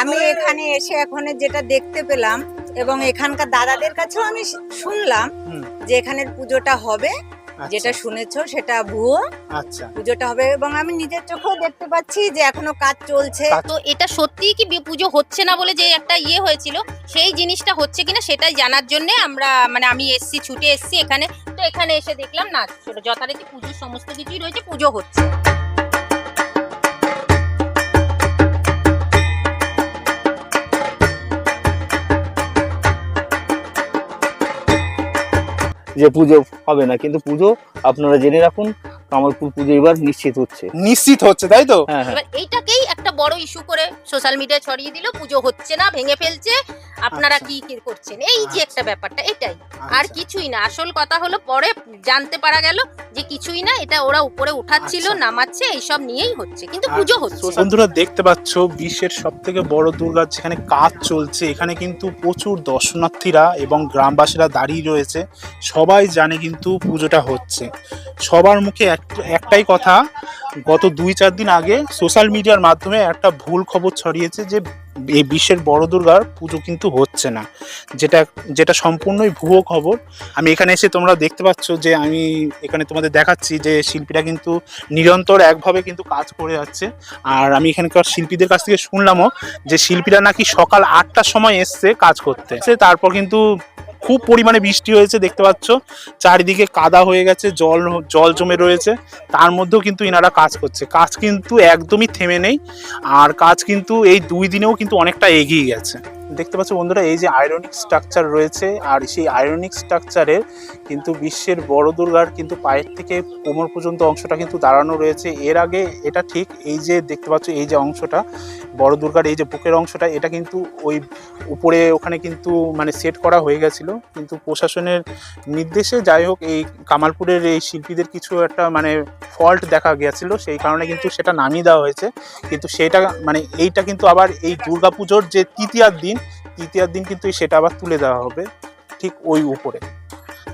আমি এখানে এসে এখন যেটা দেখতে পেলাম এবং এখানকার দাদাদের কাছেও আমি শুনলাম যে এখানের পুজোটা হবে যেটা শুনেছো সেটা ভুয়ো। আচ্ছা। পুজোটা হবে এবং আমি নিজের চোখেও দেখতে পাচ্ছি যে এখনও কাজ চলছে। তো এটা সত্যিই কি পুজো হচ্ছে না বলে যে একটা ইয়ে হয়েছিল? সেই জিনিসটা হচ্ছে কিনা সেটাই জানার জন্য আমরা মানে আমি এসছি ছুটে এসছি এখানে। তো এখানে এসে দেখলাম না সেটা যথারীতি পুজোর সমস্ত কিছুই রয়েছে পুজো হচ্ছে। যে পুজো হবে না। কিন্তু পুজো আপনারা জেনে রাখুন কামালপুর পুজো এবার নিশ্চিত হচ্ছে। নিশ্চিত হচ্ছে তাই তো? হ্যাঁ হ্যাঁ। এবার এইটাকেই একটা বড় ইস্যু করে সোশ্যাল মিডিয়ায় ছড়িয়ে দিল পুজো হচ্ছে না ভেঙে ফেলছে আপনারা আচ্ছা। কি কি করছেন? এই যে একটা ব্যাপারটা এটাই। আর আচ্ছা। কিছুই না। আসল কথা হলো পরে জানতে পারা গেল যে কিছুই না এটা ওরা উপরে উঠাচ্ছিল আচ্ছা। নামাচ্ছে এইসব নিয়েই হচ্ছে। কিন্তু পুজো হচ্ছে। বন্ধুরা দেখতে পাচ্ছ বিশ্বের সব থেকে বড় দুর্গা যেখানে কাজ চলছে এখানে কিন্তু প্রচুর দর্শনার্থীরা এবং গ্রামবাসীরা দাঁড়িয়ে রয়েছে। সবাই জানে কিন্তু পুজোটা হচ্ছে। সবার মুখে এক- একটাই কথা, গত দুই চার দিন আগে সোশ্যাল মিডিয়ার মাধ্যমে একটা ভুল খবর ছড়িয়েছে যে, এই বিশ্বের বড় দুর্গার পুজো কিন্তু হচ্ছে না। যেটা যেটা সম্পূর্ণই ভুয়ো খবর। আমি এখানে এসে তোমরা দেখতে পাচ্ছ যে, আমি এখানে তোমাদের দেখাচ্ছি যে, শিল্পীরা কিন্তু নিরন্তর একভাবে কিন্তু কাজ করে যাচ্ছে। আর আমি এখানকার শিল্পীদের কাছ থেকে শুনলামও যে, শিল্পীরা নাকি সকাল আটটার সময় এসছে কাজ করতে। তারপর কিন্তু খুব পরিমাণে বৃষ্টি হয়েছে, দেখতে পাচ্ছ। চারিদিকে কাদা হয়ে গেছে, জল জল জমে রয়েছে। তার মধ্যেও কিন্তু ইনারা কাজ করছে। কাজ কিন্তু একদমই থেমে নেই। আর কাজ কিন্তু এই দুই দিনেও কিন্তু অনেকটা এগিয়ে গেছে। দেখতে পাচ্ছ বন্ধুরা, এই যে আয়রনিক স্ট্রাকচার রয়েছে, আর সেই আয়রনিক স্ট্রাকচারের কিন্তু বিশ্বের বড় দুর্গার কিন্তু পায়ের থেকে কোমর পর্যন্ত অংশটা কিন্তু দাঁড়ানো রয়েছে। এর আগে এটা ঠিক এই যে দেখতে পাচ্ছ, এই যে অংশটা, বড় দুর্গার এই যে বুকের অংশটা, এটা কিন্তু ওই উপরে ওখানে কিন্তু মানে সেট করা হয়ে গেছিল। কিন্তু প্রশাসনের নির্দেশে যাই হোক এই কামালপুরের এই শিল্পীদের কিছু একটা মানে ফল্ট দেখা গেছিল সেই কারণে কিন্তু সেটা নামিয়ে দেওয়া হয়েছে। কিন্তু সেটা মানে এইটা কিন্তু আবার এই দুর্গাপুজোর যে তৃতীয়ার দিন তৃতীয়ার দিন কিন্তু সেটা আবার তুলে দেওয়া হবে ঠিক ওই উপরে।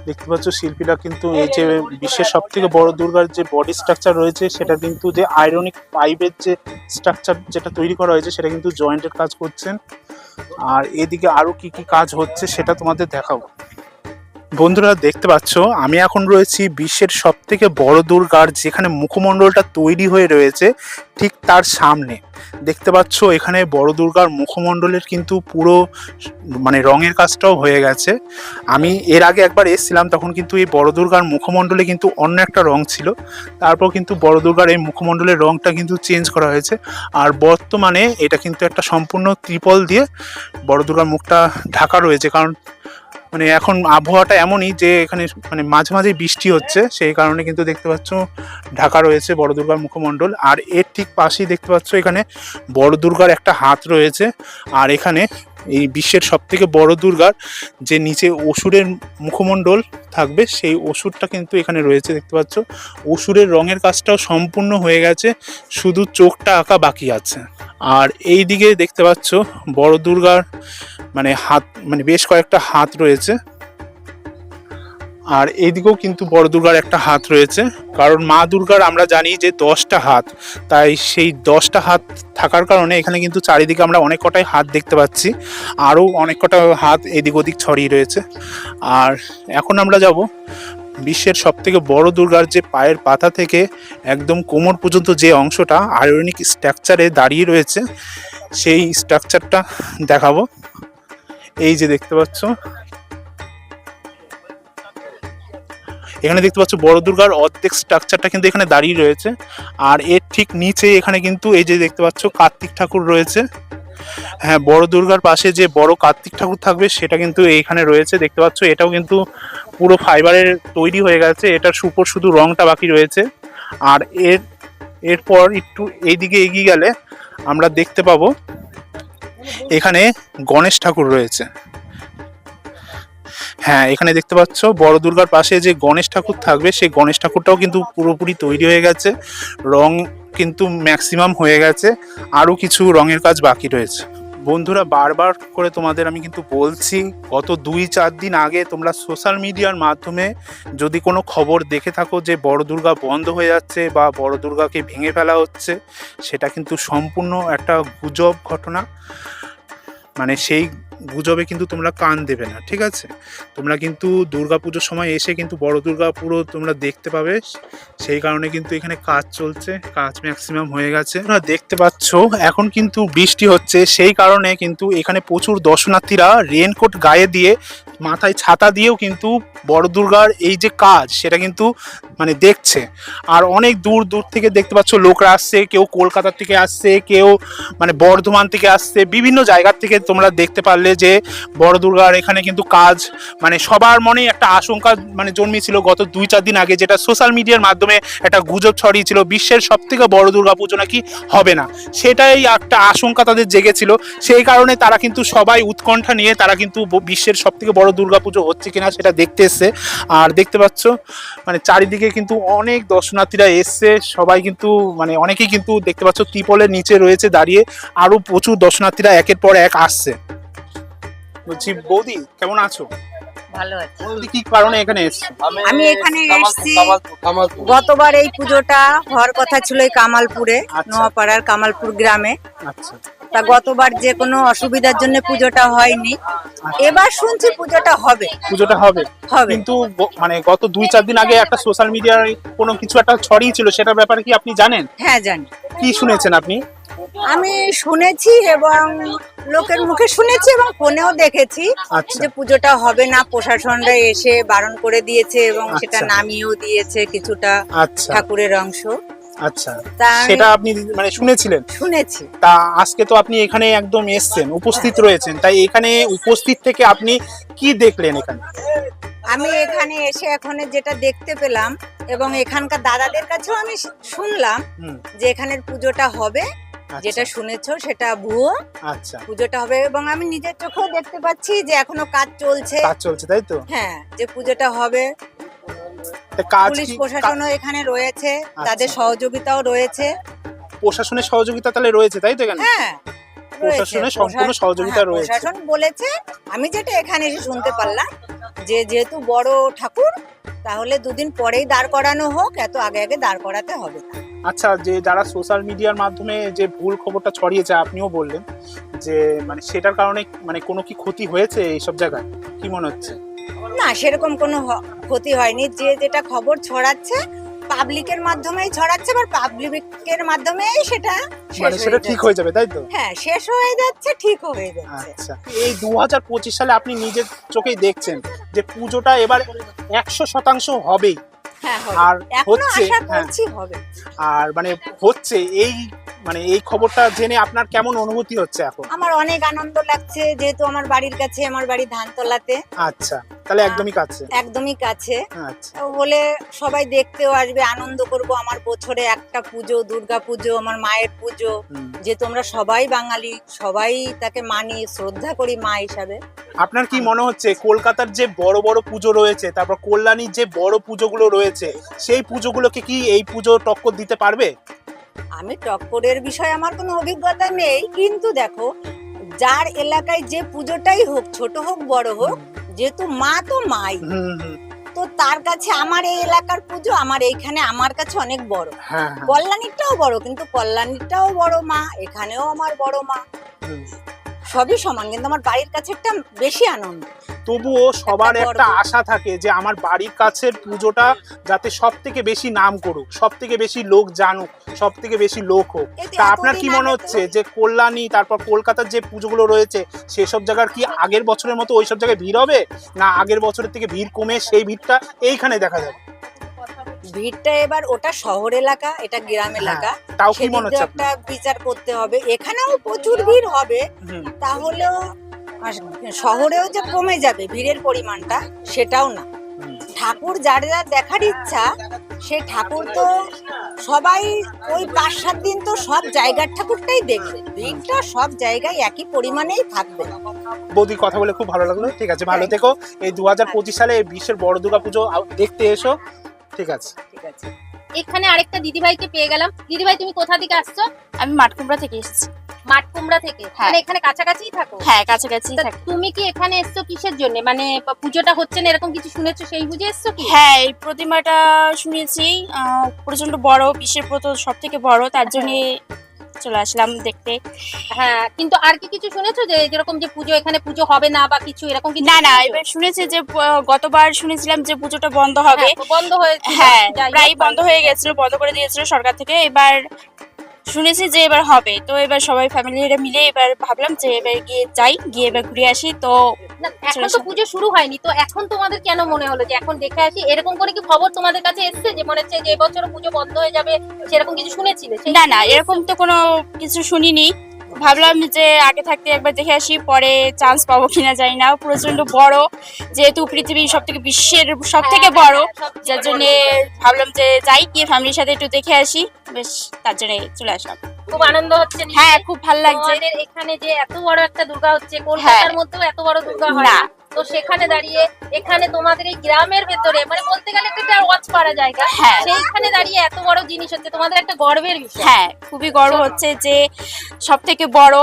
দেখতে পাচ্ছ শিল্পীরা কিন্তু এই যে বিশ্বের সব থেকে বড় দুর্গার যে বডি স্ট্রাকচার রয়েছে, সেটা কিন্তু যে আয়রনিক পাইপের যে স্ট্রাকচার যেটা তৈরি করা হয়েছে, সেটা কিন্তু জয়েন্টের কাজ করছেন। আর এদিকে আরও কি কি কাজ হচ্ছে সেটা তোমাদের দেখাবো। বন্ধুরা দেখতে পাচ্ছ, আমি এখন রয়েছি বিশ্বের সব থেকে বড় দুর্গার যেখানে মুখমণ্ডলটা তৈরি হয়ে রয়েছে ঠিক তার সামনে। দেখতে পাচ্ছ, এখানে বড় দুর্গার মুখমণ্ডলের কিন্তু পুরো মানে রঙের কাজটাও হয়ে গেছে। আমি এর আগে একবার এসেছিলাম, তখন কিন্তু এই বড় দুর্গার মুখমণ্ডলে কিন্তু অন্য একটা রং ছিল। তারপর কিন্তু বড় দুর্গার এই মুখমণ্ডলের রংটা কিন্তু চেঞ্জ করা হয়েছে। আর বর্তমানে এটা কিন্তু একটা সম্পূর্ণ ত্রিপল দিয়ে বড় দুর্গার মুখটা ঢাকা রয়েছে, কারণ মানে এখন আবহাওয়াটা এমনই যে এখানে মানে মাঝে মাঝে বৃষ্টি হচ্ছে, সেই কারণে কিন্তু দেখতে পাচ্ছ ঢাকা রয়েছে বড় দুর্গার মুখমণ্ডল। আর এর ঠিক পাশেই দেখতে পাচ্ছ এখানে বড় দুর্গার একটা হাত রয়েছে। আর এখানে এই বিশ্বের সব থেকে বড় দুর্গার যে নিচে অসুরের মুখমণ্ডল থাকবে, সেই অসুরটা কিন্তু এখানে রয়েছে, দেখতে পাচ্ছ। অসুরের রঙের কাজটাও সম্পূর্ণ হয়ে গেছে, শুধু চোখটা আঁকা বাকি আছে। আর এই দিকে দেখতে পাচ্ছ বড় দুর্গার মানে হাত মানে বেশ কয়েকটা হাত রয়েছে। আর এদিকেও কিন্তু বড় দুর্গার একটা হাত রয়েছে। কারণ মা দুর্গার আমরা জানি যে দশটা হাত। তাই সেই দশটা হাত থাকার কারণে এখানে কিন্তু চারিদিকে আমরা অনেক কটাই হাত দেখতে পাচ্ছি। আরও অনেক কটা হাত এদিক ওদিক ছড়িয়ে রয়েছে। আর এখন আমরা যাব বিশ্বের সব থেকে বড় দুর্গার যে পায়ের পাতা থেকে একদম কোমর পর্যন্ত যে অংশটা, আয়রনিক স্ট্রাকচারে দাঁড়িয়ে রয়েছে, সেই স্ট্রাকচারটা দেখাবো। এই যে দেখতে পাচ্ছ। এখানে দেখতে পাচ্ছ বড় দুর্গার অর্ধেক স্ট্রাকচারটা কিন্তু এখানে দাঁড়িয়ে রয়েছে। আর এর ঠিক নিচে এখানে কিন্তু এই যে দেখতে পাচ্ছ কার্তিক ঠাকুর রয়েছে। হ্যাঁ বড় দুর্গার পাশে যে বড় কার্তিক ঠাকুর থাকবে সেটা কিন্তু এইখানে রয়েছে। দেখতে পাচ্ছ এটাও কিন্তু পুরো ফাইবারের তৈরি হয়ে গেছে। এটার সুপর শুধু রংটা বাকি রয়েছে। আর এর, এরপর একটু এইদিকে এগিয়ে গেলে আমরা দেখতে পাবো এখানে গণেশ ঠাকুর রয়েছে। হ্যাঁ এখানে দেখতে পাচ্ছ বড় দুর্গার পাশে যে গণেশ ঠাকুর থাকবে, সেই গণেশ ঠাকুরটাও কিন্তু পুরোপুরি তৈরি হয়ে গেছে। রং কিন্তু ম্যাক্সিমাম হয়ে গেছে। আরও কিছু রঙের কাজ বাকি রয়েছে। বন্ধুরা বারবার করে তোমাদের আমি কিন্তু বলছি, গত দুই চার দিন আগে তোমরা সোশ্যাল মিডিয়ার মাধ্যমে যদি কোনো খবর দেখে থাকো যে বড় দুর্গা বন্ধ হয়ে যাচ্ছে বা বড় দুর্গাকে ভেঙে ফেলা হচ্ছে, সেটা কিন্তু সম্পূর্ণ একটা গুজব ঘটনা। মানে সেই গুজবে কিন্তু তোমরা কান দেবে না, ঠিক আছে? তোমরা কিন্তু দুর্গা পুজোর সময় এসে কিন্তু বড় দুর্গা পুরো তোমরা দেখতে পাবে। সেই কারণে কিন্তু এখানে কাজ চলছে, কাজ ম্যাক্সিমাম হয়ে গেছে। তোমরা দেখতে পাচ্ছ, এখন কিন্তু বৃষ্টি হচ্ছে। সেই কারণে কিন্তু এখানে প্রচুর দর্শনার্থীরা রেনকোট গায়ে দিয়ে মাথায় ছাতা দিয়েও কিন্তু বড় দুর্গার এই যে কাজ, সেটা কিন্তু মানে দেখছে। আর অনেক দূর দূর থেকে দেখতে পাচ্ছ লোকরা আসছে, কেউ কলকাতা থেকে আসছে, কেউ মানে বর্ধমান থেকে আসছে, বিভিন্ন জায়গার থেকে তোমরা দেখতে পারলে যে বড় দুর্গার এখানে কিন্তু কাজ মানে সবার মনেই একটা আশঙ্কা মানে জন্মেছিল গত দুই চার দিন আগে, যেটা সোশ্যাল মিডিয়ার মাধ্যমে একটা গুজব ছড়িয়েছিল, বিশ্বের সব থেকে বড় দুর্গা পুজো নাকি হবে না। সেটাই একটা আশঙ্কা তাদের জেগেছিল। সেই কারণে তারা কিন্তু সবাই উৎকণ্ঠা নিয়ে তারা কিন্তু বিশ্বের সব থেকে বড় দুর্গা পুজো হচ্ছে কিনা সেটা দেখতে এসছে। আর দেখতে পাচ্ছ মানে চারিদিকে কিন্তু অনেক দর্শনার্থীরা এসছে। সবাই কিন্তু মানে অনেকেই কিন্তু দেখতে পাচ্ছ, ত্রিপলের নিচে রয়েছে দাঁড়িয়ে। আরও প্রচুর দর্শনার্থীরা একের পর এক আসছে। বলছি বৌদি কেমন আছো? ভালো আছে। বৌদি কি কারণে এখানে এসছো? আমি এখানে এসছি গতবার এই পুজোটা হওয়ার কথা ছিল এই কামালপুরে আচ্ছা। নোয়াপাড়ার কামালপুর গ্রামে। আচ্ছা। তা গতবার যে কোনো অসুবিধার জন্য পুজোটা হয়নি। এবার শুনছি পুজোটা হবে। পুজোটা হবে। হবে। কিন্তু মানে গত দুই চার দিন আগে একটা সোশ্যাল মিডিয়ায় কোনো কিছু একটা ছড়িয়েছিল সেটার ব্যাপারে কি আপনি জানেন? হ্যাঁ জানি। কি শুনেছেন আপনি? আমি শুনেছি এবং লোকের মুখে শুনেছি এবং ফোনেও দেখেছি আচ্ছা। যে পুজোটা হবে না প্রশাসনরা এসে বারণ করে দিয়েছে এবং সেটা আচ্ছা। নামিয়েও দিয়েছে কিছুটা আচ্ছা। ঠাকুরের অংশ। আচ্ছা। সেটা আপনি মানে শুনেছিলেন? শুনেছি। তা আজকে তো আপনি এখানে একদম এসছেন উপস্থিত রয়েছেন। তাই এখানে উপস্থিত থেকে আপনি কি দেখলেন এখানে? আমি এখানে এসে এখন যেটা দেখতে পেলাম এবং এখানকার দাদাদের কাছেও আমি শুনলাম যে এখানের পুজোটা হবে। যেটা শুনেছো সেটা ভুয়ো। আচ্ছা। পুজোটা হবে এবং আমি নিজের চোখেও দেখতে পাচ্ছি যে এখনও কাজ চলছে। কাজ চলছে তাই তো? হ্যাঁ যে পুজোটা হবে। পুলিশ প্রশাসনও এখানে রয়েছে তাদের আচ্ছা। সহযোগিতাও রয়েছে। প্রশাসনের সহযোগিতা তাহলে রয়েছে তাই তো এখানে? হ্যাঁ প্রশাসনের সম্পূর্ণ সহযোগিতা হ্যাঁ, রয়েছে। প্রশাসন বলেছে আমি যেটা এখানে এসে শুনতে পারলাম যে যেহেতু বড় ঠাকুর তাহলে দুদিন পরেই দাঁড় করানো হোক এত আগে আগে দাঁড় করাতে হবে। না। আচ্ছা যে যারা সোশ্যাল মিডিয়ার মাধ্যমে যে ভুল খবরটা ছড়িয়েছে আপনিও বললেন যে মানে সেটার কারণে মানে কোনো কি ক্ষতি হয়েছে এইসব জায়গায়? কি মনে হচ্ছে? না সেরকম কোনো ক্ষতি হয়নি। যে যেটা খবর ছড়াচ্ছে পাবলিকের মাধ্যমেই ছড়াচ্ছে বা পাবলিকের মাধ্যমেই সেটা মানে সেটা ঠিক হয়ে যাবে তাই তো? হ্যাঁ শেষ হয়ে যাচ্ছে ঠিক হয়ে যাচ্ছে। আচ্ছা। এই দু হাজার পঁচিশ সালে আপনি নিজের চোখেই দেখছেন যে পুজোটা এবার একশো শতাংশ হবেই। হবে। আর হচ্ছে হ্যাঁ। আর মানে হচ্ছে এই মানে এই খবরটা জেনে আপনার কেমন অনুভূতি হচ্ছে এখন? আমার অনেক আনন্দ লাগছে যেহেতু আমার বাড়ির কাছে আমার বাড়ি ধানতলাতে। আচ্ছা তাহলে একদমই কাছে। একদমই কাছে। আচ্ছা। বলে সবাই দেখতেও আসবে আনন্দ করব আমার বছরে একটা পুজো দুর্গা পুজো আমার মায়ের পুজো। হুম। যে তোমরা সবাই বাঙালি সবাই তাকে মানি শ্রদ্ধা করি মা হিসাবে। আপনার কি মনে হচ্ছে কলকাতার যে বড় বড় পুজো রয়েছে তারপর কল্যাণীর যে বড় পুজোগুলো রয়েছে সেই পুজোগুলোকে কি এই পুজো টক্কর দিতে পারবে? আমি টক্করের বিষয়ে আমার কোনো অভিজ্ঞতা নেই কিন্তু দেখো যার এলাকায় যে পুজোটাই হোক ছোট হোক বড় হোক যেহেতু মা তো মাই। তো তার কাছে আমার এই এলাকার পুজো আমার এইখানে আমার কাছে অনেক বড়। হ্যাঁ হ্যাঁ। কল্যাণীরটাও বড় কিন্তু কল্যাণীরটাও বড় মা এখানেও আমার বড় মা। সবই সমান কিন্তু আমার বাড়ির কাছেরটা বেশি আনন্দ। তবুও সবার একটা একটা আশা থাকে যে আমার বাড়ির কাছের পুজোটা যাতে সব থেকে বেশি নাম করুক সব থেকে বেশি লোক জানুক সব থেকে বেশি লোক হোক। তা আপনার কি মনে হচ্ছে যে কল্যাণী তারপর কলকাতার যে পুজোগুলো রয়েছে সেসব জায়গার কি আগের বছরের মতো ওইসব জায়গায় ভিড় হবে? না আগের বছরের থেকে ভিড় কমে সেই ভিড়টা এইখানে দেখা যাবে? ভিড়টা এবার ওটা শহর এলাকা এটা গ্রাম এলাকা। তাও কি মনে হচ্ছে একটা বিচার করতে হবে। এখানেও প্রচুর ভিড় হবে। তাহলেও শহরেও যে কমে যাবে ভিড়ের পরিমাণটা সেটাও না। ঠাকুর যার যার দেখার ইচ্ছা সে ঠাকুর তো সবাই ওই পাঁচ সাত দিন তো সব জায়গার ঠাকুরটাই দেখবে। ভিড়টা সব জায়গায় একই পরিমাণেই থাকবে। বৌদি কথা বলে খুব ভালো লাগল। ঠিক আছে ভালো থেকো। এই দু হাজার পঁচিশ সালে এই বিশ্বের বড় দুর্গা পুজো দেখতে এসো। ঠিক আছে। ঠিক আছে। এখানে আরেকটা দিদিভাইকে পেয়ে গেলাম। দিদিভাই তুমি কোথা থেকে আসছো? আমি মাঠকুমড়া থেকে এসেছি। মাঠকুমড়া থেকে? হ্যাঁ। মানে এখানে কাছাকাছি থাকো? হ্যাঁ কাছাকাছি থাকি। তুমি কি এখানে এসছো কিসের জন্য? মানে পুজোটা হচ্ছে না এরকম কিছু শুনেছো? সেই বুঝে এসছো কি? হ্যাঁ এই প্রতিমাটা শুনেছি। আহ, প্রচণ্ড বড় বিশ্বের প্রথম সব থেকে বড় তার জন্য চলে আসলাম দেখতে। হ্যাঁ কিন্তু আর কি কিছু শুনেছো যে যেরকম যে পুজো এখানে পুজো হবে না বা কিছু এরকম কিছু না না এবার শুনেছি যে গতবার শুনেছিলাম যে পুজোটা বন্ধ হবে। হ্যাঁ, বন্ধ হয়ে হ্যাঁ প্রায় বন্ধ হয়ে গেছিল বন্ধ করে দিয়েছিল সরকার থেকে। এবার শুনেছি যে এবার হবে। তো এবার সবাই ফ্যামিলিরা মিলে এবার ভাবলাম যে এবার গিয়ে যাই গিয়ে এবার ঘুরে আসি। তো এখন তো পুজো শুরু হয়নি। তো এখন তোমাদের কেন মনে হলো যে এখন দেখে আসি? এরকম করে কি খবর তোমাদের কাছে এসেছে যে মনে হচ্ছে যে এবছর পুজো বন্ধ হয়ে যাবে? সেরকম কিছু শুনেছিলে? সেই- না না এরকম তো কোনো কিছু শুনিনি। ভাবলাম যে আগে থাকতে একবার দেখে আসি পরে চান্স পাবো কিনা জানি না। প্রচণ্ড বড় যেহেতু পৃথিবীর সব থেকে বিশ্বের সব থেকে হ্যাঁ, বড়। যার জন্যে ভাবলাম যে যাই গিয়ে ফ্যামিলির সাথে একটু দেখে আসি। বেশ তার জন্য চলে আসলাম। খুব আনন্দ হচ্ছে হ্যাঁ খুব ভালো লাগছে। এখানে যে এত বড় একটা দুর্গা হচ্ছে কলকাতার হ্যাঁ। মধ্যেও এত বড় দুর্গা হয় না। তো সেখানে দাঁড়িয়ে এখানে তোমাদের এই গ্রামের ভেতরে মানে বলতে গেলে একটা ওয়াচ পাড়া জায়গা হ্যাঁ। সেইখানে দাঁড়িয়ে এত বড় জিনিস হচ্ছে তোমাদের একটা গর্বের বিষয় হ্যাঁ খুবই গর্ব হচ্ছে যে সব থেকে বড়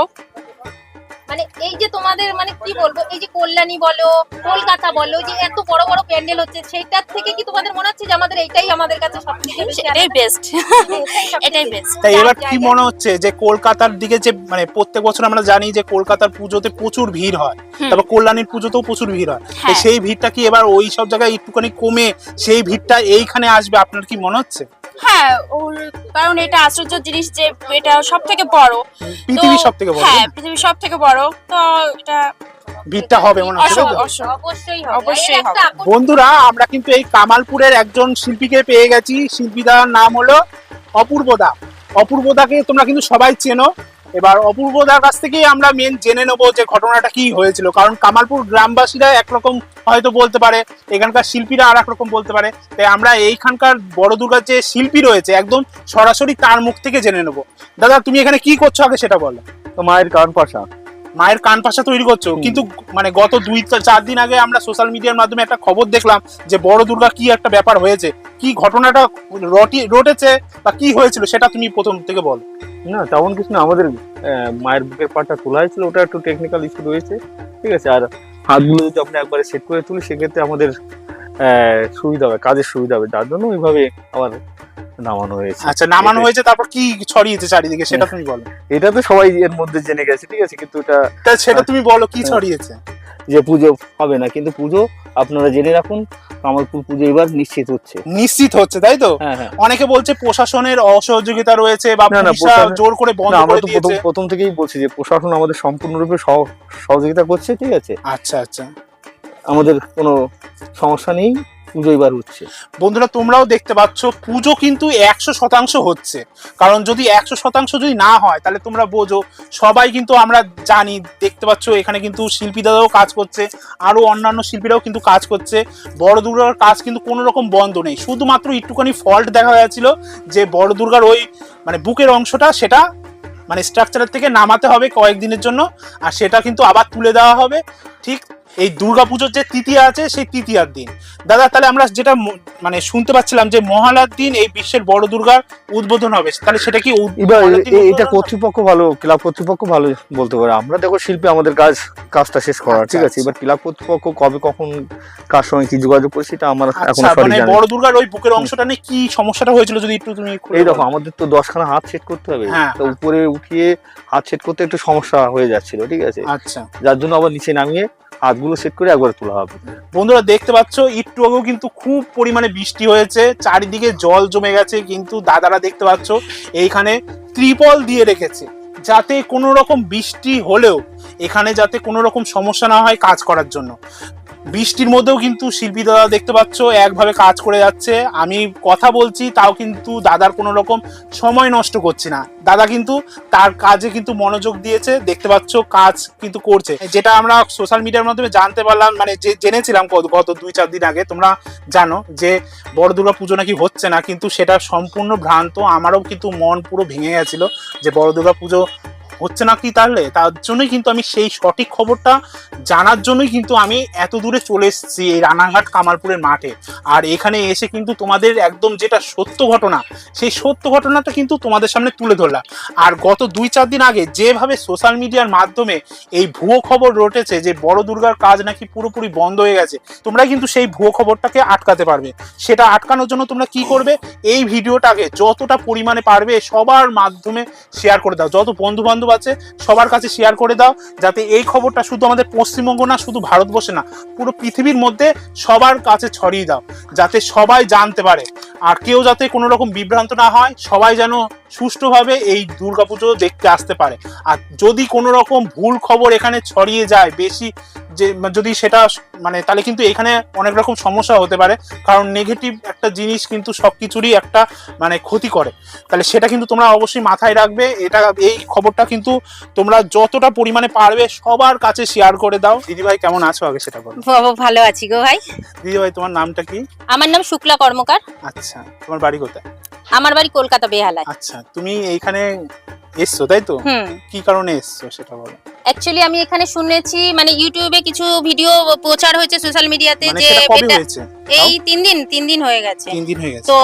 মানে এই যে তোমাদের মানে কি বলব এই যে কল্যাণী বলো কলকাতা বলো যে এত বড় বড় প্যান্ডেল হচ্ছে সেইটার থেকে কি তোমাদের মনে হচ্ছে যে আমাদের এটাই আমাদের কাছে সবথেকে বেশি এটাই বেস্ট এটাই বেশি। বেস্ট তাই এবার কি মনে হচ্ছে যে কলকাতার দিকে যে মানে প্রত্যেক বছর আমরা জানি যে কলকাতার পুজোতে প্রচুর ভিড় হয় তারপর কল্যাণীর পুজোতেও প্রচুর ভিড় হয়। হ্যাঁ। সেই ভিড়টা কি এবার ওই সব জায়গায় একটুখানি কমে সেই ভিড়টা এইখানে আসবে আপনার কি মনে হচ্ছে? হ্যাঁ ওর কারণ এটা আশ্চর্য জিনিস যে এটা সব থেকে বড়। পৃথিবীর সব থেকে বড় হ্যাঁ পৃথিবীর সব থেকে বড় তো এটা ভিড়টা হবে মনে হচ্ছে অবশ্যই অবশ্যই বন্ধুরা আমরা কিন্তু এই কামালপুরের একজন শিল্পীকে পেয়ে গেছি। শিল্পীদার নাম হলো অপূর্বদা। অপূর্বদাকে তোমরা কিন্তু সবাই চেনো। এবার অপূর্বদার কাছ থেকেই আমরা মেন জেনে নেব যে ঘটনাটা কি হয়েছিল। কারণ কামালপুর গ্রামবাসীরা একরকম হয়তো বলতে পারে এখানকার শিল্পীরা আর রকম বলতে পারে। তাই আমরা এইখানকার বড় দুর্গার যে শিল্পী রয়েছে একদম সরাসরি তার মুখ থেকে জেনে নেব। দাদা তুমি এখানে কি করছ আগে সেটা বলো। তো মায়ের কান পাশা। মায়ের কান পাশা তৈরি করছ। কিন্তু মানে গত দুই চার দিন আগে আমরা সোশ্যাল মিডিয়ার মাধ্যমে একটা খবর দেখলাম যে বড় দুর্গা কি একটা ব্যাপার হয়েছে। কি ঘটনাটা রটি রটেছে বা কি হয়েছিল সেটা তুমি প্রথম থেকে বলো। না তেমন কিছু না আমাদের মায়ের বুকের পাটা তোলা হয়েছিল ওটা একটু টেকনিক্যাল ইস্যু রয়েছে ঠিক আছে? আর হাতগুলো যদি আপনি একবারে সেট করে তুলি সেক্ষেত্রে আমাদের আহ, সুবিধা হবে কাজের সুবিধা হবে যার জন্য ওইভাবে আমার নামানো হয়েছে। আচ্ছা নামানো হয়েছে তারপর কি ছড়িয়েছে চারিদিকে সেটা তুমি বলো। এটা তো সবাই এর মধ্যে জেনে গেছে ঠিক আছে? কিন্তু এটা সেটা তুমি বলো কি ছড়িয়েছে? যে পুজো হবে না কিন্তু পুজো আপনারা জেনে রাখুন কামালপুর পুজো এবার নিশ্চিত হচ্ছে। নিশ্চিত হচ্ছে তাই তো? হ্যাঁ হ্যাঁ। অনেকে বলছে প্রশাসনের অসহযোগিতা রয়েছে বা না, না, পুলিশরা প্রশাসন- জোর করে বন্ধ আমরা করে প্রথম দিয়েছে। প্রথম থেকেই বলছি যে প্রশাসন আমাদের সম্পূর্ণরূপে সহ- সহযোগিতা করছে ঠিক আছে? আচ্ছা আচ্ছা। আমাদের কোনো সমস্যা নেই। হচ্ছে। বন্ধুরা, তোমরাও দেখতে পাচ্ছ, পুজো কিন্তু একশো শতাংশ হচ্ছে। কারণ যদি একশো শতাংশ যদি না হয়, তাহলে তোমরা বোঝো, সবাই কিন্তু আমরা জানি, দেখতে পাচ্ছ, এখানে কিন্তু শিল্পী দাদাও কাজ করছে, আরও অন্যান্য শিল্পীরাও কিন্তু কাজ করছে। বড় দুর্গার কাজ কিন্তু কোনো রকম বন্ধ নেই। শুধুমাত্র একটুখানি ফল্ট দেখা যাচ্ছিল যে বড় দুর্গার ওই মানে বুকের অংশটা, সেটা মানে স্ট্রাকচারের থেকে নামাতে হবে কয়েকদিনের জন্য, আর সেটা কিন্তু আবার তুলে দেওয়া হবে। ঠিক এই দুর্গাপুজোর যে তৃতীয়া আছে সেই তৃতীয়ার দিন। দাদা তাহলে আমরা যেটা মানে শুনতে পাচ্ছিলাম যে মহালার দিন এই বিশ্বের বড় দুর্গার উদ্বোধন হবে। তাহলে সেটা কি এবার এটা কর্তৃপক্ষ ভালো ক্লাব কর্তৃপক্ষ ভালো বলতে পারে। আমরা দেখো শিল্পী আমাদের কাজ কাজটা শেষ করার আচ্ছা, ঠিক আছে? আচ্ছা। এবার ক্লাব কর্তৃপক্ষ কবে কখন কার সঙ্গে কি যোগাযোগ করে সেটা আমার এখন আচ্ছা সঠিক মানে জানি বড় দুর্গার ওই বুকের অংশটা নিয়ে কি সমস্যাটা হয়েছিল যদি একটু তুমি এই দেখো আমাদের তো দশখানা হাত সেট করতে হবে। হ্যাঁ, তো উপরে উঠিয়ে হাত সেট করতে একটু সমস্যা হয়ে যাচ্ছিল ঠিক আছে? আচ্ছা। যার জন্য আবার নিচে নামিয়ে হাতগুলো সেট করে একবার তোলা হবে। বন্ধুরা, দেখতে পাচ্ছ একটু আগেও কিন্তু খুব পরিমাণে বৃষ্টি হয়েছে। চারিদিকে জল জমে গেছে, কিন্তু দাদারা দেখতে পাচ্ছ, এইখানে ত্রিপল দিয়ে রেখেছে। যাতে কোনো রকম বৃষ্টি হলেও, এখানে যাতে কোনো রকম সমস্যা না হয় কাজ করার জন্য। বৃষ্টির মধ্যেও কিন্তু শিল্পী দাদা দেখতে পাচ্ছ, একভাবে কাজ করে যাচ্ছে। আমি কথা বলছি, তাও কিন্তু দাদার কোনো রকম সময় নষ্ট করছি না। দাদা কিন্তু তার কাজে কিন্তু মনোযোগ দিয়েছে, দেখতে পাচ্ছ কাজ কিন্তু করছে। যেটা আমরা সোশ্যাল মিডিয়ার মাধ্যমে জানতে পারলাম মানে যে জেনেছিলাম গত- দুই, চার দিন আগে, তোমরা জানো যে বড় দুর্গা পুজো নাকি হচ্ছে না, কিন্তু সেটা সম্পূর্ণ ভ্রান্ত, আমারও কিন্তু মন পুরো ভেঙে গেছিল যে বড় দুর্গা পুজো হচ্ছে না কি তাহলে? তার জন্যই কিন্তু আমি সেই সঠিক খবরটা জানার জন্যই কিন্তু আমি এত দূরে চলে এসেছি এই রানাঘাট কামালপুরের মাঠে। আর এখানে এসে কিন্তু তোমাদের একদম যেটা সত্য ঘটনা, সেই সত্য ঘটনাটা কিন্তু তোমাদের সামনে তুলে ধরলাম। আর গত দুই চার দিন আগে যেভাবে সোশ্যাল মিডিয়ার মাধ্যমে এই ভুয়ো খবর রটেছে যে বড় দুর্গার কাজ নাকি পুরোপুরি বন্ধ হয়ে গেছে তোমরা কিন্তু সেই ভুয়ো খবরটাকে আটকাতে পারবে। সেটা আটকানোর জন্য তোমরা কি করবে? এই ভিডিওটাকে যতটা পরিমাণে পারবে সবার মাধ্যমে শেয়ার করে দাও। যত বন্ধু বান্ধব আছে, সবার কাছে শেয়ার করে দাও, যাতে এই খবরটা শুধু আমাদের পশ্চিমবঙ্গ না, শুধু ভারতবর্ষে না, পুরো পৃথিবীর মধ্যে সবার কাছে ছড়িয়ে দাও, যাতে সবাই জানতে পারে। আর কেউ যাতে কোনো রকম বিভ্রান্ত না হয় সবাই যেন সুষ্ঠুভাবে এই দুর্গাপুজো দেখতে আসতে পারে। আর যদি কোনো রকম ভুল খবর এখানে ছড়িয়ে যায় বেশি যে যদি সেটা মানে তাহলে কিন্তু এখানে অনেক রকম সমস্যা হতে পারে কারণ নেগেটিভ একটা জিনিস কিন্তু সব কিছুরই একটা মানে ক্ষতি করে। তাহলে সেটা কিন্তু তোমরা অবশ্যই মাথায় রাখবে এটা এই খবরটা কিন্তু তোমরা যতটা পরিমাণে পারবে সবার কাছে শেয়ার করে দাও। দিদিভাই কেমন আছো আগে সেটা বলো। ভালো আছি গো ভাই। দিদিভাই তোমার নামটা কি? আমার নাম শুক্লা কর্মকার। আচ্ছা। তোমার বাড়ি কোথায়? আমার বাড়ি কলকাতা বেহালায়। আচ্ছা তুমি এইখানে এসছো তাই তো? কি কারণে এসছো সেটা বলো? অ্যাকচুয়ালি আমি এখানে শুনেছি মানে ইউটিউবে কিছু ভিডিও প্রচার হয়েছে সোশ্যাল মিডিয়াতে মানে যে এটা হয়েছে? এই তিন দিন তিন দিন হয়ে গেছে। তিন দিন হয়ে গেছে তো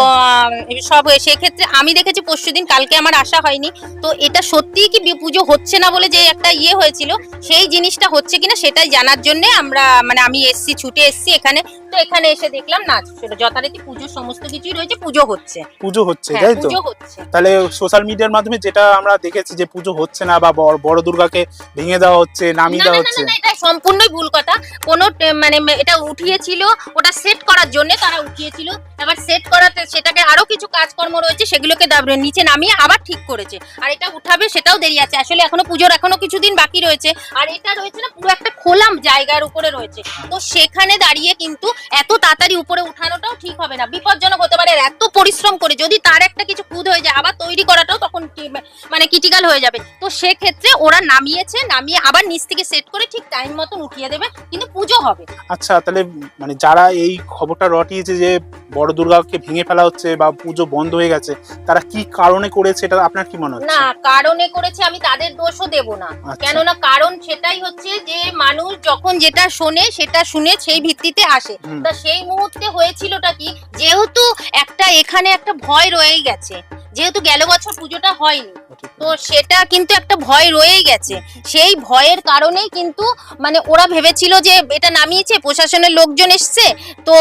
সব সেক্ষেত্রে আমি দেখেছি পরশু দিন কালকে আমার আসা হয়নি। তো এটা সত্যিই কি পুজো হচ্ছে না বলে যে একটা ইয়ে হয়েছিল সেই জিনিসটা হচ্ছে কিনা সেটাই জানার জন্য আমরা মানে আমি এসছি ছুটে এসছি এখানে। তো এখানে এসে দেখলাম না যথারীতি পুজোর সমস্ত কিছুই রয়েছে পুজো হচ্ছে। পুজো হচ্ছে হ্যাঁ তাই তো? পুজো হচ্ছে। তাহলে সোশ্যাল মিডিয়ার মাধ্যমে যেটা আমরা দেখেছি যে পুজো হচ্ছে না বা বড়- বড় দুর্গাকে ভেঙে দেওয়া হচ্ছে নামিয়ে দেওয়া হচ্ছে। এটা সম্পূর্ণই ভুল কথা। কোনো মানে এটা উঠিয়েছিল ওটা সেট করার জন্য তারা উঠিয়েছিল। এবার সেট করাতে সেটাকে আরও কিছু কাজকর্ম রয়েছে, সেগুলোকে নিচে নামিয়ে আবার ঠিক করেছে। আর এটা উঠাবে সেটাও দেরি আছে। আসলে এখনও পুজোর এখনও কিছুদিন বাকি রয়েছে। আর এটা রয়েছে না, পুরো একটা খোলাম জায়গার উপরে রয়েছে। তো সেখানে দাঁড়িয়ে কিন্তু এত তাড়াতাড়ি উপরে উঠানোটাও ঠিক হবে না। বিপজ্জনক হতে পারে এত পরিশ্রম করে যদি তার একটা কিছু কুদ হয়ে যায়, আবার তৈরি করাটাও তখন মানে ক্রিটিক্যাল হয়ে যাবে। তো সেক্ষেত্রে ওরা নামিয়েছে, নামিয়ে আবার নিচ থেকে সেট করে ঠিক টাইম মতন উঠিয়ে দেবে, কিন্তু পুজো হবে। আচ্ছা তাহলে মানে যারা এই খবরটা রটিয়েছে যে বড় দুর্গাকে ভেঙে ফেলা হচ্ছে বা পুজো বন্ধ হয়ে গেছে তারা কি কারণে করেছে এটা আপনার কি মনে হচ্ছে? না কারণে করেছে আমি তাদের দোষও দেব না। আচ্ছা। কেননা কারণ সেটাই হচ্ছে যে মানুষ যখন যেটা শোনে সেটা শুনে সেই ভিত্তিতে আসে। তা সেই মুহূর্তে হয়েছিলটা কি? যেহেতু একটা এখানে একটা ভয় রয়েই গেছে। যেহেতু গেল বছর পুজোটা হয়নি তো সেটা কিন্তু একটা ভয় রয়েই গেছে। সেই ভয়ের কারণেই কিন্তু মানে ওরা ভেবেছিল যে এটা নামিয়েছে প্রশাসনের লোকজন এসছে তো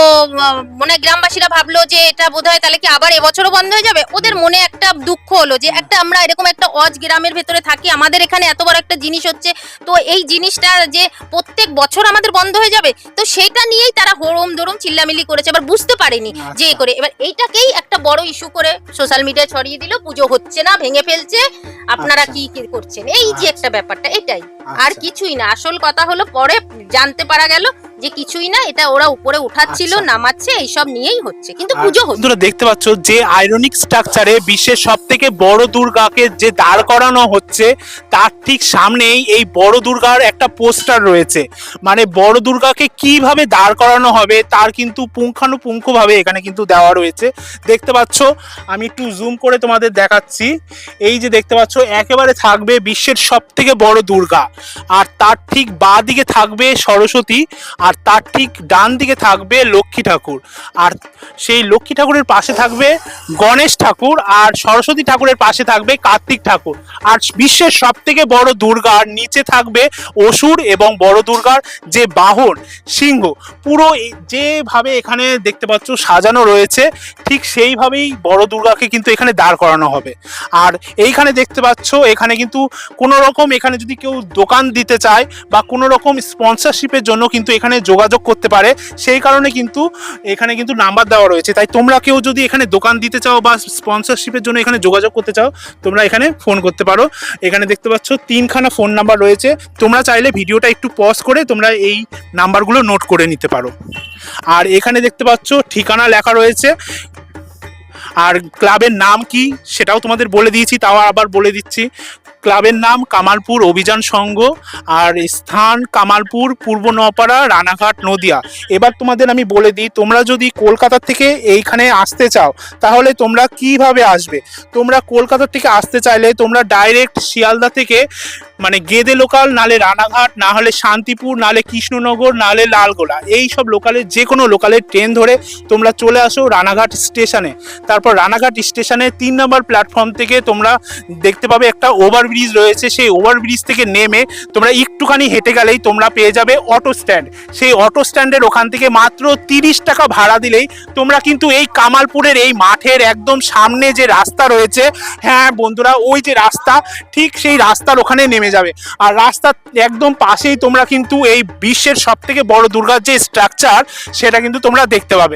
মানে গ্রামবাসীরা ভাবলো যে এটা বোধহয় তাহলে কি আবার এবছরও বন্ধ হয়ে যাবে? ওদের মনে একটা দুঃখ হলো যে একটা আমরা এরকম একটা অজ গ্রামের ভেতরে থাকি আমাদের এখানে এত বড় একটা জিনিস হচ্ছে তো এই জিনিসটা যে প্রত্যেক বছর আমাদের বন্ধ হয়ে যাবে তো সেটা নিয়েই তারা হরম দরম চিল্লামিল্লি করেছে এবার বুঝতে পারেনি যে আচ্ছা। করে। এবার এইটাকেই একটা বড় ইস্যু করে সোশ্যাল মিডিয়ায় ছড়িয়ে দিল পুজো হচ্ছে না ভেঙে ফেলছে। আপনারা আচ্ছা। কি কি করছেন? এই যে একটা ব্যাপারটা এটাই। আর আচ্ছা। কিছুই না। আসল কথা হলো পরে জানতে পারা গেল যে কিছুই না এটা ওরা উপরে উঠাচ্ছিল আচ্ছা। নামাচ্ছে এইসব নিয়েই হচ্ছে। কিন্তু পুজো হচ্ছে। দেখতে পাচ্ছ যে আয়রনিক স্ট্রাকচারে বিশ্বের সব থেকে বড় দুর্গাকে যে দাঁড় করানো হচ্ছে তার ঠিক সামনেই এই বড় দুর্গার একটা পোস্টার রয়েছে। মানে বড় দুর্গাকে কীভাবে দাঁড় করানো হবে তার কিন্তু পুঙ্খানুপুঙ্খভাবে এখানে কিন্তু দেওয়া রয়েছে। দেখতে পাচ্ছ আমি একটু জুম করে তোমাদের দেখাচ্ছি। এই যে দেখতে পাচ্ছ একেবারে থাকবে বিশ্বের সব থেকে বড় দুর্গা। আর তার ঠিক বাঁ দিকে থাকবে সরস্বতী। আর তার ঠিক ডান দিকে থাকবে লক্ষ্মী ঠাকুর। আর সেই লক্ষ্মী ঠাকুরের পাশে থাকবে গণেশ ঠাকুর আর সরস্বতী ঠাকুরের পাশে থাকবে কার্তিক ঠাকুর। আর বিশ্বের সব থেকে বড় দুর্গার নিচে থাকবে অসুর এবং বড় দুর্গার যে বাহন, সিংহ। পুরো যেভাবে এখানে দেখতে পাচ্ছ সাজানো রয়েছে, ঠিক সেইভাবেই বড় দুর্গাকে কিন্তু এখানে দাঁড় করানো হবে। আর এইখানে দেখতে পাচ্ছ এখানে কিন্তু কোনো রকম এখানে যদি কেউ দোকান দিতে চায় বা কোনো রকম স্পন্সরশিপের জন্য কিন্তু এখানে যোগাযোগ করতে পারে, সেই কারণে কিন্তু এখানে কিন্তু নাম্বার দেওয়া রয়েছে। তাই তোমরা কেউ যদি এখানে দোকান দিতে চাও বা স্পন্সরশিপের জন্য এখানে যোগাযোগ করতে চাও, তোমরা এখানে ফোন করতে পারো। এখানে দেখতে পাচ্ছ তিনখানা ফোন নাম্বার রয়েছে। তোমরা চাইলে ভিডিওটা একটু পজ করে তোমরা এই নাম্বারগুলো নোট করে নিতে পারো। আর এখানে দেখতে পাচ্ছ ঠিকানা লেখা রয়েছে। আর ক্লাবের নাম কি সেটাও তোমাদের বলে দিয়েছি, তাও আবার বলে দিচ্ছি। ক্লাবের নাম কামালপুর অভিযান সংঘ আর স্থান কামালপুর পূর্ব নপাড়া রানাঘাট, নদিয়া। এবার তোমাদের আমি বলে দিই, তোমরা যদি কলকাতা থেকে এইখানে আসতে চাও, তাহলে তোমরা কীভাবে আসবে? তোমরা কলকাতা থেকে আসতে চাইলে তোমরা ডাইরেক্ট শিয়ালদা থেকে মানে গেদে লোকাল নালে রানাঘাট না হলে শান্তিপুর, নালে কৃষ্ণনগর, নালে লালগোলা। এই সব লোকালে যে কোনো লোকালের ট্রেন ধরে তোমরা চলে আসো রানাঘাট স্টেশনে তারপর রানাঘাট স্টেশনে তিন নম্বর প্ল্যাটফর্ম থেকে তোমরা দেখতে পাবে একটা ওভারব্রিজ রয়েছে, সেই ওভারব্রিজ থেকে নেমে তোমরা একটুখানি হেঁটে গেলেই তোমরা পেয়ে যাবে অটো স্ট্যান্ড সেই অটো স্ট্যান্ডের ওখান থেকে মাত্র তিরিশ টাকা ভাড়া দিলেই তোমরা কিন্তু এই কামালপুরের এই মাঠের একদম সামনে যে রাস্তা রয়েছে হ্যাঁ বন্ধুরা, ওই যে রাস্তা, ঠিক সেই রাস্তার ওখানে নেমে যাবে। আর রাস্তার একদম পাশেই তোমরা কিন্তু এই বিশ্বের সব থেকে বড় দুর্গার যে স্ট্রাকচার সেটা কিন্তু তোমরা দেখতে পাবে।